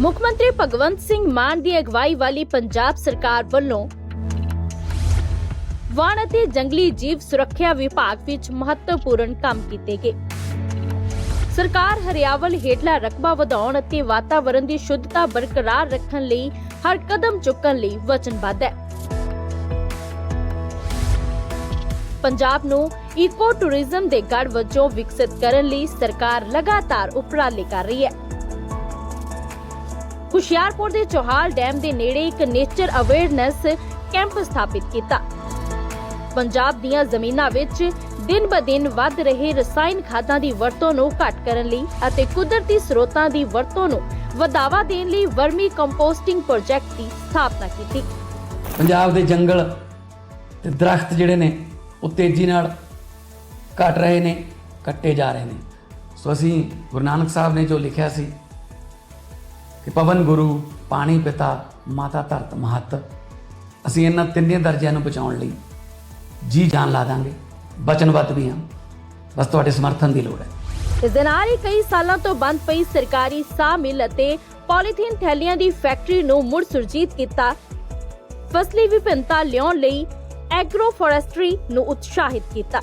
ਮੁੱਖ ਮੰਤਰੀ ਭਗਵੰਤ ਸਿੰਘ ਮਾਨ ਦੀ ਅਗਵਾਈ ਵਾਲੀ ਪੰਜਾਬ ਸਰਕਾਰ ਵੱਲੋਂ ਵਣ ਅਤੇ ਜੰਗਲੀ ਜੀਵ ਸੁਰੱਖਿਆ ਵਿਭਾਗ ਵਿੱਚ ਮਹੱਤਵਪੂਰਨ ਕੰਮ ਕੀਤੇ ਗਏ। ਸਰਕਾਰ ਹਰਿਆਵਲ ਹੇਠਲਾ ਰਕਬਾ ਵਧਾਉਣ ਅਤੇ ਵਾਤਾਵਰਣ ਦੀ ਸ਼ੁੱਧਤਾ ਬਰਕਰਾਰ ਰੱਖਣ ਲਈ ਹਰ ਕਦਮ ਚੁੱਕਣ ਲਈ ਵਚਨਬੱਧ ਹੈ। ਪੰਜਾਬ ਨੂੰ ਈਕੋ ਟੂਰਿਜ਼ਮ ਦੇ ਗੜ ਵਜੋਂ ਵਿਕਸਿਤ ਕਰਨ ਲਈ ਸਰਕਾਰ ਲਗਾਤਾਰ ਉਪਰਾਲੇ ਕਰ ਰਹੀ ਹੈ। ਹੁਸ਼ਿਆਰਪੁਰ ਦੇ ਚੋਹਾਲ ਡੈਮ ਦੇ ਨੇੜੇ ਇੱਕ ਨੇਚਰ ਅਵੇਅਰਨੈਸ ਕੈਂਪ ਸਥਾਪਿਤ ਕੀਤਾ। ਪੰਜਾਬ ਦੀਆਂ ਜ਼ਮੀਨਾਂ ਵਿੱਚ ਦਿਨ ਬ ਦਿਨ ਵੱਧ ਰਹੇ ਰਸਾਇਣ ਖਾਦਾਂ ਦੀ ਵਰਤੋਂ ਨੂੰ ਘੱਟ ਕਰਨ ਲਈ ਅਤੇ ਕੁਦਰਤੀ ਸਰੋਤਾਂ ਦੀ ਵਰਤੋਂ ਨੂੰ ਵਧਾਵਾ ਦੇਣ ਲਈ ਵਰਮੀ ਕੰਪੋਸਟਿੰਗ ਪ੍ਰੋਜੈਕਟ ਦੀ ਸਥਾਪਨਾ ਕੀਤੀ। ਪੰਜਾਬ ਦੇ ਜੰਗਲ ਤੇ ਦਰਖਤ ਜਿਹੜੇ ਨੇ, ਉਹ ਤੇਜ਼ੀ ਨਾਲ ਘਟ ਰਹੇ ਨੇ, ਕੱਟੇ ਜਾ ਰਹੇ ਨੇ। ਸੋ ਅਸੀਂ ਗੁਰੂ ਨਾਨਕ ਸਾਹਿਬ ਨੇ ਜੋ ਲਿਖਿਆ ਸੀ ਕਿ ਪਵਨ ਗੁਰੂ, ਪਾਣੀ ਪਿਤਾ, ਮਾਤਾ ਧਰਤ ਮਹਤ, ਅਸੀਂ ਇਹਨਾਂ ਤਿੰਨੇ ਦਰਜਿਆਂ ਨੂੰ ਬਚਾਉਣ ਲਈ ਜੀ ਜਾਨ ਲਾ ਦਾਂਗੇ ਬਚਨਬੱਧ ਵੀ ਹਾਂ। ਬਸ ਤੁਹਾਡੇ ਸਮਰਥਨ ਦੀ ਲੋੜ ਹੈ। ਇਸ ਦੇ ਨਾਲ ਹੀ ਕਈ ਸਾਲਾਂ ਤੋਂ ਬੰਦ ਪਈ ਸਰਕਾਰੀ ਸਾਹ ਮਿਲ ਅਤੇ ਪੋਲੀਥੀਨ ਥੈਲੀਆਂ ਦੀ ਫੈਕਟਰੀ ਨੂੰ ਮੁੜ ਸੁਰਜੀਤ ਕੀਤਾ। ਫਸਲੀ ਵਿਭਿੰਨਤਾ ਲਿਆਉਣ ਲਈ ਐਗਰੋ ਫੋਰੈਸਟਰੀ ਨੂੰ ਉਤਸ਼ਾਹਿਤ ਕੀਤਾ।